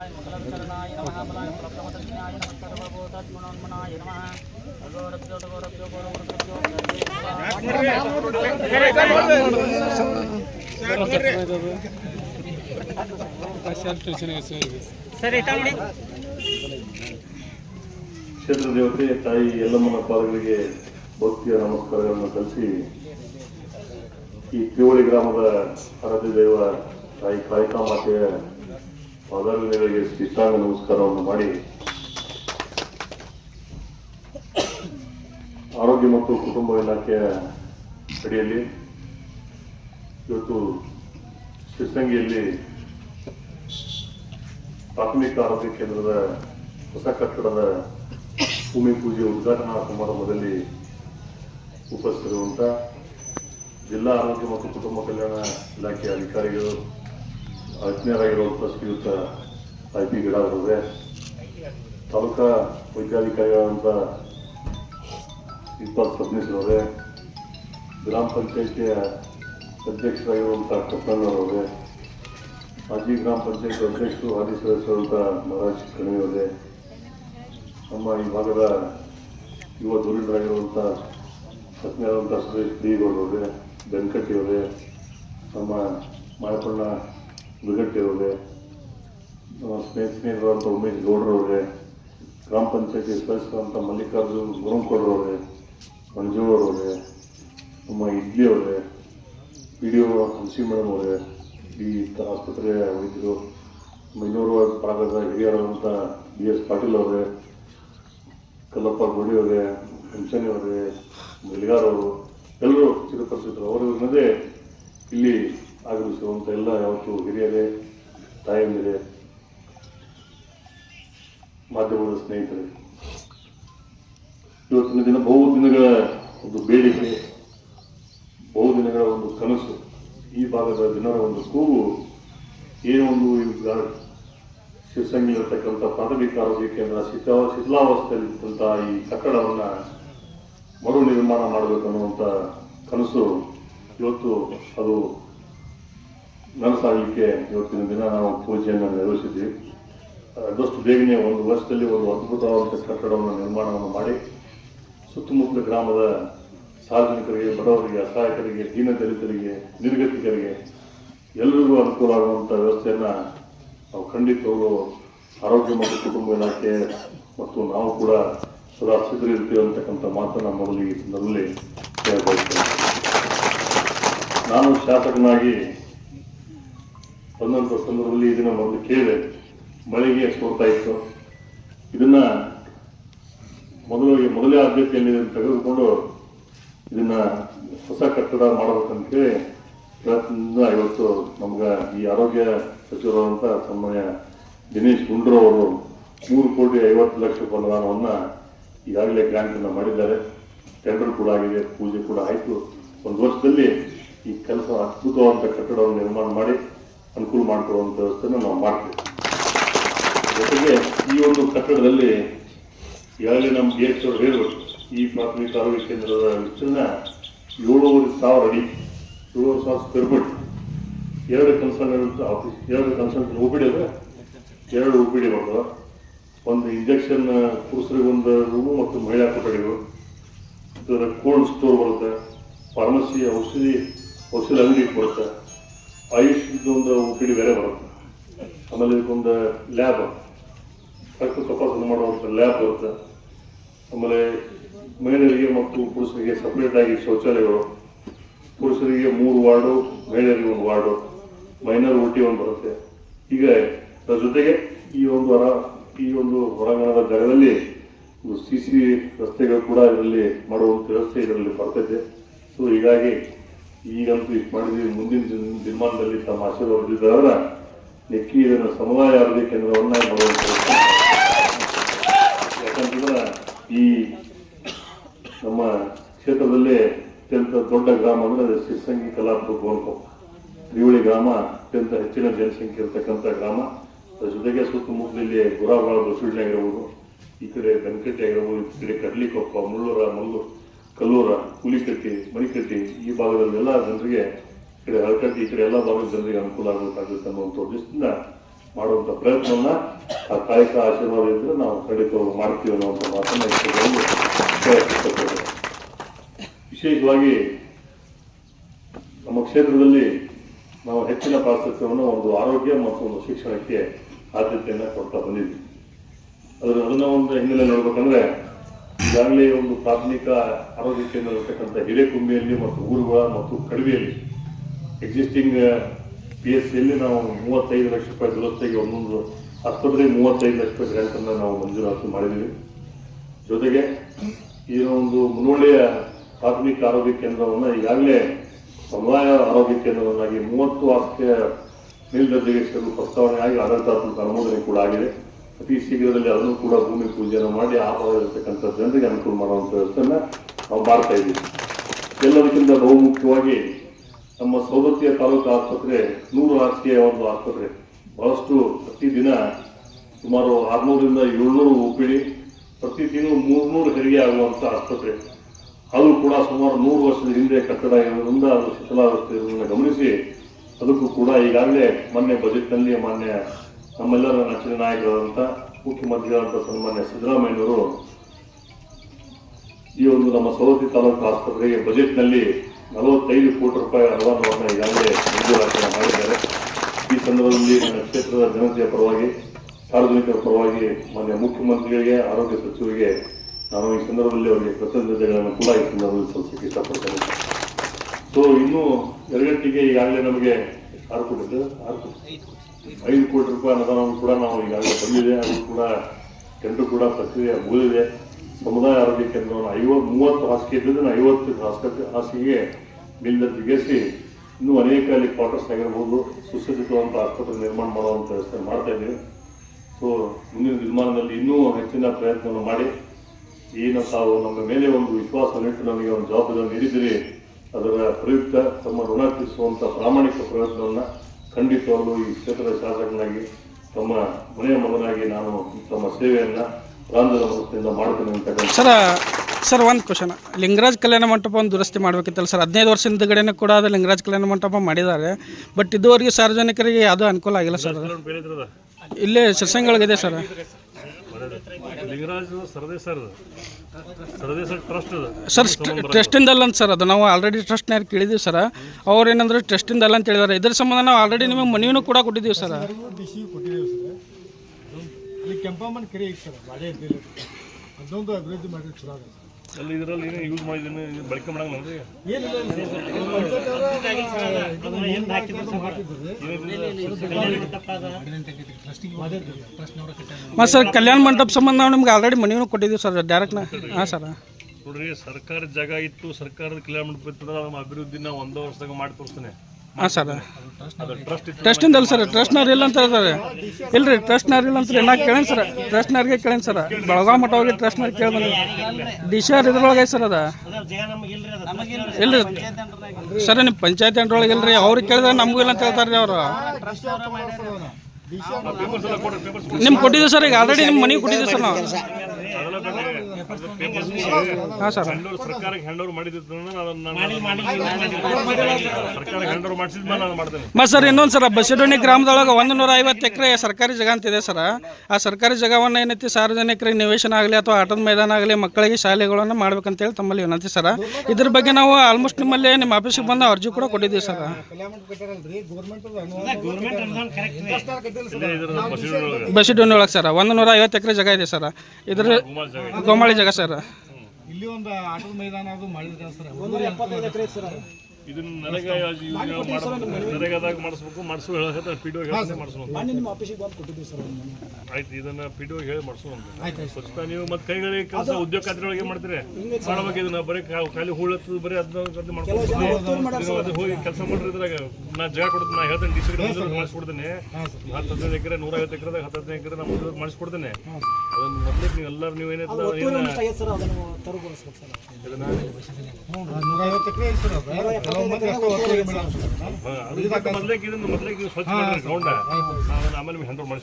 ಮಂಗಲಚರಣಾಯ ನಮಃ ನಮಃ ನಮಃ ತಾಯಿ ಎಲ್ಲಮ್ಮನ ಪಾದಗಳಿಗೆ ಭಕ್ತಿಯ ನಮಸ್ಕಾರಗಳನ್ನು ಸಲ್ಲಿಸಿ ಈ ಕಿವಳಿ ಗ್ರಾಮದ ಆರಾಧ್ಯ ದೈವ ತಾಯಿ ಕಾಯಿಕಾ ಮಾತೆಯ ಪಾದಾರಗಳಿಗೆ ಶಿಷ್ಟಾಂಗ ನಮಸ್ಕಾರವನ್ನು ಮಾಡಿ. ಆರೋಗ್ಯ ಮತ್ತು ಕುಟುಂಬ ಇಲಾಖೆಯ ಅಡಿಯಲ್ಲಿ ಇವತ್ತು ಶಿರ್ಸಂಗಿಯಲ್ಲಿ ಪ್ರಾಥಮಿಕ ಆರೋಗ್ಯ ಕೇಂದ್ರದ ಹೊಸ ಕಟ್ಟಡದ ಭೂಮಿ ಪೂಜೆ ಉದ್ಘಾಟನಾ ಸಮಾರಂಭದಲ್ಲಿ ಉಪಸ್ಥಿತಿರುವಂಥ ಜಿಲ್ಲಾ ಆರೋಗ್ಯ ಮತ್ತು ಕುಟುಂಬ ಕಲ್ಯಾಣ ಇಲಾಖೆಯ ಅಧಿಕಾರಿಗಳು ಅಜ್ಞರಾಗಿರುವಂಥ ಶ್ರೀಯುತ ಐ ಪಿ ಗಿಡಾರವರೇ ತಾಲೂಕಾ ವೈದ್ಯಾಧಿಕಾರಿಗಳಾದಂಥ ಇಬ್ಬರು ಸಬ್ನೀಸ್ ಅವರೇ, ಗ್ರಾಮ ಪಂಚಾಯಿತಿಯ ಅಧ್ಯಕ್ಷರಾಗಿರುವಂಥ ಕಪ್ಪಣ್ಣವರವರೇ ಮಾಜಿ ಗ್ರಾಮ ಪಂಚಾಯತ್ ಅಧ್ಯಕ್ಷರು, ಹಾಲಿ ಸದಸ್ಯರಂಥ ಮಹಾರಾಜ್ ಕಣಿಯವರೇ ನಮ್ಮ ಈ ಭಾಗದ ಯುವ ದುರಿದ್ರಾಗಿರುವಂಥ ಪತ್ನಿಯಾದಂಥ ಸುರೇಶ್ ದೇಗೌಡರವರೇ ಬೆಂಕಟ್ಟಿಯವರೇ ನಮ್ಮ ಮಾಯಪಣ್ಣ ಬಿಗಟ್ಟಿಯವರೇ ಅವ್ರಿಗೆ ಸ್ನೇಹ ಸ್ನೇಹಿತರಾದಂಥ ಉಮೇಶ್ ಗೌಡ್ರವರೇ ಗ್ರಾಮ ಪಂಚಾಯತಿ ಸದಸ್ಯರಂತ ಮಲ್ಲಿಕಾರ್ಜುನ್ ಗುರುಂಕೋಡ್ರವ್ರೆ ಮಂಜುವರವರೇ ನಮ್ಮ ಇಡ್ಲಿ ಅವರೇ P D O Hamsi madam ಅವರೇ, ಈ ಆಸ್ಪತ್ರೆ ವೈದ್ಯರು, ಮೈನೂರು ಭಾಗದ ಹಿರಿಯರಾದಂಥ ಬಿ ಎಸ್ ಪಾಟೀಲ್ ಅವರೇ, ಕಲ್ಲಪ್ಪ ಗೋಡಿ ಅವರೇ ಹಂಚನಿ ಅವರೇ ಅವರು, ಎಲ್ಲರೂ ಚಿರಪರಿಸಿದ್ರು ಅವರನ್ನದೇ ಇಲ್ಲಿ ಆಗಮಿಸಿರುವಂಥ ಎಲ್ಲ ಯಾವತ್ತು ಹಿರಿಯರೇ, ತಾಯಂದಿರೇ, ಮಾಧ್ಯಮದ ಸ್ನೇಹಿತರೆ. ಇವತ್ತಿನ ದಿನ ಬಹು ದಿನಗಳ ಒಂದು ಬೇಡಿಕೆ, ಬಹು ದಿನಗಳ ಒಂದು ಕನಸು, ಈ ಭಾಗದ ಜನರ ಒಂದು ಕೂಗು, ಏನೋ ಒಂದು ಈಗ ಶಿವಸಂಗಿರತಕ್ಕಂಥ ಪ್ರಾಥಮಿಕ ಆರೋಗ್ಯ ಕೇಂದ್ರ ಶಿಥಿಲ, ಶಿಥಿಲಾವಸ್ಥೆಯಲ್ಲಿದ್ದಂಥ ಈ ಕಟ್ಟಡವನ್ನು ಮರು ನಿರ್ಮಾಣ ಮಾಡಬೇಕು ಅನ್ನುವಂಥ ಕನಸು ಇವತ್ತು ಅದು ನನಸಾಗಲಿಕ್ಕೆ ಇವತ್ತಿನ ದಿನ ನಾವು ಪೂಜೆಯನ್ನು ನೆರವೇರಿಸಿದ್ವಿ. ಆದಷ್ಟು ಬೇಗನೆ ಒಂದು ವರ್ಷದಲ್ಲಿ ಒಂದು ಅದ್ಭುತವಾದಂಥ ಕಟ್ಟಡವನ್ನು ನಿರ್ಮಾಣವನ್ನು ಮಾಡಿ ಸುತ್ತಮುತ್ತ ಗ್ರಾಮದ ಸಾರ್ವಜನಿಕರಿಗೆ, ಬಡವರಿಗೆ, ಅಸಹಾಯಕರಿಗೆ ದೀನದಲಿತರಿಗೆ ನಿರ್ಗತಿಕರಿಗೆ ಎಲ್ಲರಿಗೂ ಅನುಕೂಲ ಆಗುವಂಥ ವ್ಯವಸ್ಥೆಯನ್ನು ನಾವು ಖಂಡಿತವಾಗೂ ಆರೋಗ್ಯ ಮತ್ತು ಕುಟುಂಬ ಇಲಾಖೆ ಮತ್ತು ನಾವು ಕೂಡ ಸದಾ ಸಿದ್ಧರಿರ್ತೀವಿ ಅಂತಕ್ಕಂಥ ಮಾತನ್ನು ಮೊದಲಿಗೆ ಈ ಸಂದರ್ಭದಲ್ಲಿ ನಾನು ಶಾಸಕನಾಗಿ ಬಂದಂಥ ಸಂದರ್ಭದಲ್ಲಿ ಇದನ್ನು ಮೊದಲು ಕೇಳಿದೆ ಮಳೆಗೆ ಸೋರ್ತಾ ಇತ್ತು. ಇದನ್ನ ಮೊದಲು ಮೊದಲೇ ಆದ್ಯತೆಯಲ್ಲಿ ತೆಗೆದುಕೊಂಡು ಇದನ್ನ ಹೊಸ ಕಟ್ಟಡ ಮಾಡಬೇಕಂತೇಳಿ ಪ್ರಯತ್ನದಿಂದ ಇವತ್ತು ನಮ್ಗೆ ಈ ಆರೋಗ್ಯ ಸಚಿವರಾದಂಥ ಸನ್ಮಾನ್ಯ ದಿನೇಶ್ ಗುಂಡ್ರೋ ಅವರು ಮೂರು ಕೋಟಿ ಐವತ್ತು ಲಕ್ಷ ರೂಪಾಯಿ ಅನುದಾನವನ್ನ ಈಗಾಗಲೇ ಅನ್ನ ಮಾಡಿದ್ದಾರೆ. ಟೆಂಡರ್ ಕೂಡ ಆಗಿದೆ, ಪೂಜೆ ಕೂಡ ಆಯಿತು. ಒಂದು ವರ್ಷದಲ್ಲಿ ಈ ಕೆಲಸ ಅದ್ಭುತವಾದಂಥ ಕಟ್ಟಡವನ್ನು ನಿರ್ಮಾಣ ಮಾಡಿ ಅನುಕೂಲ ಮಾಡಿಕೊಡುವಂಥ ವ್ಯವಸ್ಥೆನ ನಾವು ಮಾಡ್ತೀವಿ. ಜೊತೆಗೆ ಈ ಒಂದು ಕಟ್ಟಡದಲ್ಲಿ ಈಗಾಗಲೇ ನಮ್ಮ ಡಿ ಎಚ್ ಅವರು ಹೇಳಿದ್ರು, ಈ ಪ್ರಾಥಮಿಕ ಆರೋಗ್ಯ ಕೇಂದ್ರದ ವಿಸ್ತೀರ್ಣ ಏಳುವರೆ ಸಾವಿರ ಅಡಿ, ಏಳುವರೆ ಸಾವಿರ ಸ್ಕ್ವೇರ್ ಫೀಟ್ ಎರಡು ಕನ್ಸಲ್ಟೆಂಟ್ ಆಫೀಸ್ ಎರಡು ಕನ್ಸಲ್ಟೆಂಟ್ ಒ ಪಿ ಡಿ ಅದ, ಎರಡು ಒ ಪಿ ಡಿ ಬರ್ತದೆ ಒಂದು ಇಂಜೆಕ್ಷನ್ ಪುರುಷರಿಗೆ ಒಂದು ರೂಮು ಮತ್ತು ಮಹಿಳಾ ಕೊಠಡಿಗಳು. ಅದರ ಕೋಲ್ಡ್ ಸ್ಟೋರ್ ಬರುತ್ತೆ. ಫಾರ್ಮಸಿ ಔಷಧಿ ಔಷಧಿ ಅಂಗಡಿ ಬರುತ್ತೆ. ಆಯುಷ್ ಒಂದು ಒ ಪಿ ಡಿ ಬೇರೆ ಬರುತ್ತೆ. ಆಮೇಲೆ ಇದಕ್ಕೊಂದು ಲ್ಯಾಬ್. ರಕ್ತ ತಪಾಸಣೆ ಮಾಡುವಂಥ ಲ್ಯಾಬ್ ಬರುತ್ತೆ. ಆಮೇಲೆ ಮಹಿಳೆಯರಿಗೆ ಮತ್ತು ಪುರುಷರಿಗೆ ಸಪ್ರೇಟ್ ಆಗಿ ಶೌಚಾಲಯಗಳು. ಪುರುಷರಿಗೆ ಮೂರು ವಾರ್ಡು, ಮಹಿಳೆಯರಿಗೆ ಒಂದು ವಾರ್ಡು. ಮೈನರ್ ಊಟಿ ಒಂದು ಬರುತ್ತೆ. ಈಗ ಅದರ ಜೊತೆಗೆ ಈ ಒಂದು ಹೊರ ಈ ಒಂದು ಹೊರಾಂಗಣದ ಜಾಗದಲ್ಲಿ ಸಿ ಸಿ ರಸ್ತೆಗಳು ಕೂಡ ಇದರಲ್ಲಿ ಮಾಡುವಂಥ ವ್ಯವಸ್ಥೆ ಇದರಲ್ಲಿ ಬರ್ತೈತೆ. ಸೊ ಹೀಗಾಗಿ ಈಗಂತೂ ಇಷ್ಟು ಮಾಡಿದ್ವಿ ಮುಂದಿನ ದಿನ- ದಿನಮಾನದಲ್ಲಿ ತಮ್ಮ ಆಶೀರ್ವಾದ ಹೊಂದಿದ್ದಾರೆ ನೆಕ್ಕಿ ಇದನ್ನು ಸಮುದಾಯ ಅಭಿವೃದ್ಧಿ ಕೇಂದ್ರವನ್ನ ಮಾಡುವಂಥ ಯಾಕಂತಂದ್ರೆ ಈ ನಮ್ಮ ಕ್ಷೇತ್ರದಲ್ಲಿ ಅತ್ಯಂತ ದೊಡ್ಡ ಗ್ರಾಮ ಅಂದ್ರೆ ಅದು ಸಿರ್ಸಂಗಿ ಕಲಾಪುರ ಗೋಲ್ಕೊ ತ್ರಿವಳಿ ಗ್ರಾಮ, ಅತ್ಯಂತ ಹೆಚ್ಚಿನ ಜನಸಂಖ್ಯೆ ಇರತಕ್ಕಂಥ ಗ್ರಾಮ. ಅದ್ರ ಜೊತೆಗೆ ಸುತ್ತಮುತ್ತಲಲ್ಲಿ ಗುರಾಬಾಳ ಬಸವಳ್ಳಿ ಆಗಿರ್ಬೋದು, ಈ ಕಡೆ ಬೆನಕಟ್ಟಿ ಆಗಿರ್ಬೋದು, ಈ ಕಡೆ ಕಡ್ಲಿಕೊಪ್ಪ, ಮುಳ್ಳೂರ ಮಲ್ಲು ಕಲ್ಲೂರ, ಹುಲಿಕಟ್ಟಿ, ಮಣಿಕಟ್ಟಿ ಈ ಭಾಗದಲ್ಲೆಲ್ಲ ಜನರಿಗೆ ಈ ಕಡೆ ಹಳಕಟ್ಟಿ ಈ ಕಡೆ ಎಲ್ಲ ಭಾಗದ ಜನರಿಗೆ ಅನುಕೂಲ ಆಗಬೇಕಾಗುತ್ತೆ ಅನ್ನೋ ಒಂದು ದೃಷ್ಟಿಯಿಂದ ಮಾಡುವಂತ ಪ್ರಯತ್ನವನ್ನ ಆ ಕಾಯಕ ಆಶೀರ್ವಾದ ನಾವು ಖಂಡಿತವಾಗಿ ಮಾಡ್ತೀವಿ ಅನ್ನುವಂಥ ಮಾತನ್ನ. ವಿಶೇಷವಾಗಿ ನಮ್ಮ ಕ್ಷೇತ್ರದಲ್ಲಿ ನಾವು ಹೆಚ್ಚಿನ ಪ್ರಾಶಸ್ತ್ಯವನ್ನು ಒಂದು ಆರೋಗ್ಯ ಮತ್ತು ಒಂದು ಶಿಕ್ಷಣಕ್ಕೆ ಆದ್ಯತೆಯನ್ನು ಕೊಡ್ತಾ ಬಂದಿದ್ವಿ ಅದರ ಅದನ್ನ ಒಂದು ಹಿನ್ನೆಲೆ ನೋಡ್ಬೇಕಂದ್ರೆ ಈಗಾಗಲೇ ಒಂದು ಪ್ರಾಥಮಿಕ ಆರೋಗ್ಯ ಕೇಂದ್ರ ಇರತಕ್ಕಂಥ ಹಿರೇಕುಂಬಿಯಲ್ಲಿ ಮತ್ತು ಊರುಗಳ ಮತ್ತು ಕಡಿವೆಯಲ್ಲಿ ಎಕ್ಸಿಸ್ಟಿಂಗ್ ಪಿ ಎಸ್ ಸಿಯಲ್ಲಿ ನಾವು ಮೂವತ್ತೈದು ಲಕ್ಷ ರೂಪಾಯಿ ದುರಸ್ತಿಗೆ ಒಂದೊಂದು ಆಸ್ಪತ್ರೆಗೆ ಮೂವತ್ತೈದು ಲಕ್ಷ ರೂಪಾಯಿ ಗ್ರಾಂಟನ್ನು ನಾವು ಮಂಜೂರಾತಿ ಮಾಡಿದ್ದೀವಿ. ಜೊತೆಗೆ ಈ ಒಂದು ಮುನ್ನೊಳ್ಳೆಯ ಪ್ರಾಥಮಿಕ ಆರೋಗ್ಯ ಕೇಂದ್ರವನ್ನು ಈಗಾಗಲೇ ಸಮುದಾಯ ಆರೋಗ್ಯ ಕೇಂದ್ರವನ್ನಾಗಿ ಮೂವತ್ತು ಆಸ್ತಿಯ ಮೇಲ್ದರ್ಜೆಗೆ ಸೇರಲು ಪ್ರಸ್ತಾವನೆ ಆಗಿ ಆಡಳಿತಾತ್ಮಕ ಅನುಮೋದನೆ ಕೂಡ ಆಗಿದೆ. ಅತಿ ಶೀಘ್ರದಲ್ಲಿ ಅದನ್ನು ಕೂಡ ಭೂಮಿ ಪೂಜೆಯನ್ನು ಮಾಡಿ ಆ ಭಾಗದಲ್ಲಿರ್ತಕ್ಕಂಥ ಜನರಿಗೆ ಅನುಕೂಲ ಮಾಡುವಂಥ ವ್ಯವಸ್ಥೆಯನ್ನು ನಾವು ಮಾಡ್ತಾ ಇದ್ದೀವಿ. ಎಲ್ಲದಕ್ಕಿಂತ ಬಹುಮುಖ್ಯವಾಗಿ ನಮ್ಮ ಸೌದತ್ತಿಯ ತಾಲೂಕು ಆಸ್ಪತ್ರೆ, ನೂರು ಹಾಸಿಗೆಯ ಒಂದು ಆಸ್ಪತ್ರೆ. ಬಹಳಷ್ಟು ಪ್ರತಿದಿನ ಸುಮಾರು ಆರ್ನೂರಿಂದ ಏಳ್ನೂರು ಒಪಿಡಿ ಪ್ರತಿ ತಿಂಗಳು ಮೂರ್ನೂರು ಹೆರಿಗೆ ಆಗುವಂತ ಆಸ್ಪತ್ರೆ. ಅದು ಕೂಡ ಸುಮಾರು ನೂರು ವರ್ಷದ ಹಿಂದೆ ಕಟ್ಟಡ ಇರೋದ್ರಿಂದ ಅದು ಶಿಥಿಲಾವಸ್ಥೆ ಇರೋದನ್ನು ಗಮನಿಸಿ, ಅದಕ್ಕೂ ಕೂಡ ಈಗಾಗಲೇ ಮೊನ್ನೆ ಬಜೆಟ್ನಲ್ಲಿ ಮಾನ್ಯ ನಮ್ಮೆಲ್ಲರ ನೆಚ್ಚಿನ ನಾಯಕರಾದಂಥ ಮುಖ್ಯಮಂತ್ರಿಗಳಂತ ಸನ್ಮಾನ್ಯ ಸಿದ್ದರಾಮಯ್ಯನವರು ಈ ಒಂದು ನಮ್ಮ ಸವದತ್ತಿ ತಾಲೂಕು ಆಸ್ಪತ್ರೆಗೆ ಬಜೆಟ್ನಲ್ಲಿ ನಲವತ್ತೈದು ಕೋಟಿ ರೂಪಾಯಿ ಅನುದಾನವನ್ನು ಈಗಾಗಲೇ ಮಂಜೂರಾತಿ ಮಾಡಿದ್ದಾರೆ. ಈ ಸಂದರ್ಭದಲ್ಲಿ ನನ್ನ ಕ್ಷೇತ್ರದ ಜನತೆಯ ಪರವಾಗಿ, ಸಾರ್ವಜನಿಕರ ಪರವಾಗಿ ಮಾನ್ಯ ಮುಖ್ಯಮಂತ್ರಿಗಳಿಗೆ, ಆರೋಗ್ಯ ಸಚಿವರಿಗೆ ನಾನು ಈ ಸಂದರ್ಭದಲ್ಲಿ ಅವರಿಗೆ ಕೃತಜ್ಞತೆಗಳನ್ನು ಕೂಡ ಈ ಸಂದರ್ಭದಲ್ಲಿ ಸಲ್ಲಿಸಕ್ಕೆ ಇಷ್ಟಪಡ್ತೇನೆ. ಸೊ ಇನ್ನೂ ಎರಡು ಗಂಟೆಗೆ ಈಗಾಗಲೇ ನಮಗೆ ಆರು ಕೋಟಿ ಆರು ಕೋಟಿ. ಐದು ಕೋಟಿ ರೂಪಾಯಿ ಅನುದಾನವನ್ನು ಕೂಡ ನಾವು ಈಗಾಗಲೇ ಬಂದಿದೆ, ಅದು ಕೂಡ ಟೆಂಡರ್ ಕೂಡ ಪ್ರಕ್ರಿಯೆ ಮುಗಿದಿದೆ. ಸಮುದಾಯ ಆರೋಗ್ಯ ಕೇಂದ್ರವನ್ನು ಐವತ್ತು ಮೂವತ್ತು ಹಾಸಿಗೆ ಇದ್ದಿದ್ದು ಐವತ್ತು ಹಾಸಿಗೆ ಹಾಸಿಗೆಗೆ ಮೇಲ್ದರ್ಜೆಗೇರಿಸಿ ಇನ್ನೂ ಅನೇಕ ಅಲ್ಲಿ ಕ್ವಾರ್ಟರ್ಸ್ ಆಗಿರ್ಬೋದು ಸುಸಜ್ಜಿತವಾದಂಥ ಆಸ್ಪತ್ರೆ ನಿರ್ಮಾಣ ಮಾಡುವಂಥ ವ್ಯವಸ್ಥೆ ಮಾಡ್ತಾ ಇದ್ದೀವಿ. ಸೊ ಮುಂದಿನ ನಿರ್ಮಾಣದಲ್ಲಿ ಇನ್ನೂ ಹೆಚ್ಚಿನ ಪ್ರಯತ್ನವನ್ನು ಮಾಡಿ ಏನು ತಾವು ನಮ್ಮ ಮೇಲೆ ಒಂದು ವಿಶ್ವಾಸವನ್ನಿಟ್ಟು ನಮಗೆ ಒಂದು ಜವಾಬ್ದಾರಿ ನೀಡಿದ್ದೀರಿ. ಅದರ ಪ್ರಯುಕ್ತ ತಮ್ಮ ಋಣ ತೀರಿಸುವಂಥ ಪ್ರಾಮಾಣಿಕ ಪ್ರಯತ್ನವನ್ನು ಖಂಡಿತವಾಗಲೂ ಈ ಕ್ಷೇತ್ರದ ಶಾಸಕನಾಗಿ ತಮ್ಮ ಮನೆಯ ಮಗನಾಗಿ ನಾನು ತಮ್ಮ ಸೇವೆಯನ್ನು ಪ್ರಾಂತದ ವ್ಯವಸ್ಥೆಯಿಂದ ಮಾಡ್ತೇನೆ ಅಂತ ಸರ್ ಸರ್ ಒಂದು ಕ್ವಶನ್ ಲಿಂಗರಾಜ್ ಕಲ್ಯಾಣ ಮಂಟಪ ಒಂದು ದುರಸ್ತಿ ಮಾಡಬೇಕಿತ್ತಲ್ಲ ಸರ್. ಹದಿನೈದು ವರ್ಷದ ಹಿಂದ್ಗಡೆನೂ ಕೂಡ ಅದು ಲಿಂಗರಾಜ್ ಕಲ್ಯಾಣ ಮಂಟಪ ಮಾಡಿದ್ದಾರೆ. ಬಟ್ ಇದುವರೆಗೆ ಸಾರ್ವಜನಿಕರಿಗೆ ಯಾವುದೂ ಅನುಕೂಲ ಆಗಿಲ್ಲ ಸರ್? ಅದು. ಇಲ್ಲೇ ಇದೆ sir. Lingaraj Sarde sir. Sarde sir trust sir ಟ್ರಸ್ಟಿಂದಲ್ಲ ಅಂತ ಸರ್ ಅದು ನಾವು ಆಲ್ರೆಡಿ ಟ್ರಸ್ಟ್ನಾರು ಕೇಳಿದ್ದೀವಿ ಸರ್. ಅವ್ರು ಏನಂದ್ರೆ ಟ್ರಸ್ಟಿಂದಲ್ಲ ಅಂತ ಹೇಳಿದಾರೆ. ಇದ್ರ ಸಂಬಂಧ ನಾವು ಆಲ್ರೆಡಿ ನಿಮಗೆ ಮನವಿನೂ ಕೂಡ ಕೊಟ್ಟಿದ್ದೀವಿ ಸರ್. ಅಲ್ಲಿ ಕೆಂಪಮ್ಮನ ಕೆರೆ ಐತೆ ಸರ್ ಬಾಳೆ ಅದೊಂದು ಅಭಿವೃದ್ಧಿ ಮಾಡಿದ್ರೆ ಚಲೋ ಅಲ್ಲಿ ಇದರಲ್ಲಿ ಏನು ಯೂಸ್ ಮಾಡಿದ್ದೀನಿ ಬಳಕೆ ಮಾಡಂಗ ನೋಡ್ರಿ ಮತ್ತು ಸರ್ ಕಲ್ಯಾಣ ಮಂಟಪ ಸಂಬಂಧ ನಾವು ನಿಮ್ಗೆ ಆಲ್ರೆಡಿ ಮನೆಯನ್ನು ಕೊಟ್ಟಿದ್ದೀವಿ ಸರ್ ಡೈರೆಕ್ಟ್ನ ಹಾಂ ಸರ್. ನೋಡ್ರಿ ಸರ್ಕಾರ ಜಾಗ ಇತ್ತು ಸರ್ಕಾರದ ಕಿಲೋಮೀಟರ್ ಇತ್ತು ಅಂದ್ರೆ ನಮ್ಮ ಅಭಿವೃದ್ಧಿ ನಾವು ಒಂದೇ ವರ್ಷದಾಗ ಮಾಡಿ ತೋರಿಸ್ತೇನೆ. ಹಾಂ ಸರ್. ಟ್ರಸ್ಟಿಂದಲ್ಲ ಸರ್ ಟ್ರಸ್ಟ್ನವ್ರು ಇಲ್ಲ ಅಂತ ಹೇಳ್ತಾರೆ. ಇಲ್ರಿ ಟ್ರಸ್ಟ್ನವ್ರು ಇಲ್ಲ ಅಂತ ನಾ ಕೇಳೇನು ಸರ್ ಟ್ರಸ್ಟ್ನವ್ರಿಗೆ ಕೇಳೇನ್ ಸರ್. ಬೆಳಗಾವ್ ಮಠ ಹೋಗಿ ಟ್ರಸ್ಟ್ನವ್ರು ಕೇಳಿದ್ರೆ ಡಿ ಸಿ ಆರ್ ಇದ್ರೊಳಗೆ ಸರ್ ಅದ. ಇಲ್ರಿ ಸರ್ ನಿಮ್ಮ ಪಂಚಾಯತ್ ಅಂಡ್ರೊಳಗೆ ಇಲ್ರಿ ಅವ್ರಿಗೆ ಕೇಳಿದ್ರೆ ನಮಗೂ ಇಲ್ಲ ಅಂತ ಹೇಳ್ತಾರೆ ರೀ ಅವರು ನಿಮ್ಗೆ ಕೊಟ್ಟಿದ್ದೀವಿ ಸರ್ ಈಗ ಆಲ್ರೆಡಿ ನಿಮ್ಮ ಮನೆಗೆ ಕೊಟ್ಟಿದ್ದೀವಿ ಸರ್ ನಾವು. ಸರ್. ಸರ್ಕಾರಕ್ಕೆ ಹ್ಯಾಂಡ್ ಓವರ್ ಮಾಡಿದ್ದು. ಸರ್ಕಾರಕ್ಕೆ ಹ್ಯಾಂಡ್ ಮಾಡಿಸಿದ ಮೇಲೆ ನಾನು ಮಾಡ್ತೇನೆ. ಮತ್ತು ಸರ್ ಇನ್ನೊಂದು ಸರ ಬಸಡೋಣಿ ಗ್ರಾಮದೊಳಗೆ ಒಂದು ನೂರ ಐವತ್ತು ಎಕರೆ ಸರ್ಕಾರಿ ಜಾಗ ಅಂತಿದೆ ಸರ್. ಆ ಸರ್ಕಾರಿ ಜಾಗವನ್ನು ಏನೈತಿ ಸಾರ್ವಜನಿಕರಿಗೆ ನಿವೇಶನ ಆಗಲಿ ಅಥವಾ ಆಟದ ಮೈದಾನ ಆಗಲಿ ಮಕ್ಕಳಿಗೆ ಶಾಲೆಗಳನ್ನು ಮಾಡ್ಬೇಕಂತೇಳಿ ತಮ್ಮಲ್ಲಿ ವಿನಂತಿ ಸರ್. ಇದ್ರ ಬಗ್ಗೆ ನಾವು ಆಲ್ಮೋಸ್ಟ್ ನಿಮ್ಮಲ್ಲಿ ನಿಮ್ಮ ಆಫೀಸಿಗೆ ಬಂದು ಅರ್ಜಿ ಕೂಡ ಕೊಟ್ಟಿದ್ದೀವಿ ಸರ್. ಬಸಿಡೋಣಿ ಒಳಗೆ ಸರ್ ಒಂದು ನೂರ ಐವತ್ತು ಎಕರೆ ಜಾಗ ಇದೆ ಸರ್. ಇದ್ರ ಗೋಮಾಳಿ ಜಾಗ ಸರ್. ಇಲ್ಲಿ ಒಂದು ಆಟದ ಮೈದಾನ ಅದು ಮಾಡಿದ್ರೆ ಸರ್. ಒಂದು ಎಪ್ಪತ್ತೈದು ಎಕರೆ ಸರ್ ಇದನ್ನ ನರೇಗಾ ನರೇಗಾದಾಗ ಮಾಡಿಸ್ಬೇಕು ಮಾಡಿಸು ಹೇಳಕತ್ತ ಪಿ ಡಿ ಕೊಟ್ಟಿದ್ದೀವಿ ಸರ್. ಆಯ್ತು ಇದನ್ನ ಪಿ ಡಿ ಹೇಳಿ ಆಯ್ತು ಸ್ವಚ್ಛತಾ ನೀವು ಮತ್ತೆ ಕೈಗಳಿಗೆ ಕೆಲಸ ಉದ್ಯೋಗ ಖಾತ್ರಿಯೊಳಗೆ ಏನ್ ಮಾಡ್ತೀರಿ ಮಾಡ್ಬೇಕು ಇದನ್ನ ಬರೀ ಖಾಲಿ ಹೂಳತ್ತದ ಬರೀ ಅದನ್ನ ಮಾಡ್ಕೊಂಡು ಹೋಗಿ ಕೆಲಸ ಮಾಡ್ರಿ ಇದ್ರಾಗ. ನಾ ಜಾಗ ಕೊಡ್ತೀನಿ ನಾ ಹೇಳ್ತೇನೆ ಡಿ ಸಿ ಮಾಡಿಸ್ಕೊಡ್ತೇನೆ. ಹತ್ತು ಹದಿನೈದು ಎಕರೆ ನೂರ ಐವತ್ತು ಎಕರೆದಾಗ ಹತ್ತು ಹದಿನೈದು ಎಕರೆ ನಮ್ಮ ಉದ್ಯೋಗ ಮಾಡಿಸ್ಕೊಡ್ತೇನೆ. ಅದನ್ನ ಮೊದಲಿಗೆ ನೀವು ಎಲ್ಲರೂ ನೀವು ಏನೈತೆ ನೂರ ಐವತ್ತು ಎಕರೆ ಐತೆ ಸರ್ ಅದು ಕೆಲವೊಂದು ಎಷ್ಟೋ ಒತ್ತುವರಿ ಮಾಡ್ಯಾರ ಸರ್ ಅದನ್ನ. ಮೊದಲಿಗೆ ಇದನ್ನ ಮೊದಲಿಗೆ ನೀವು ಸ್ವಚ್ಛ ಮಾಡ್ರಿ ಗ್ರೌಂಡ್ ಅದನ್ನ ಆಮೇಲೆ ಹ್ಯಾಂಡ್ ಓವರ್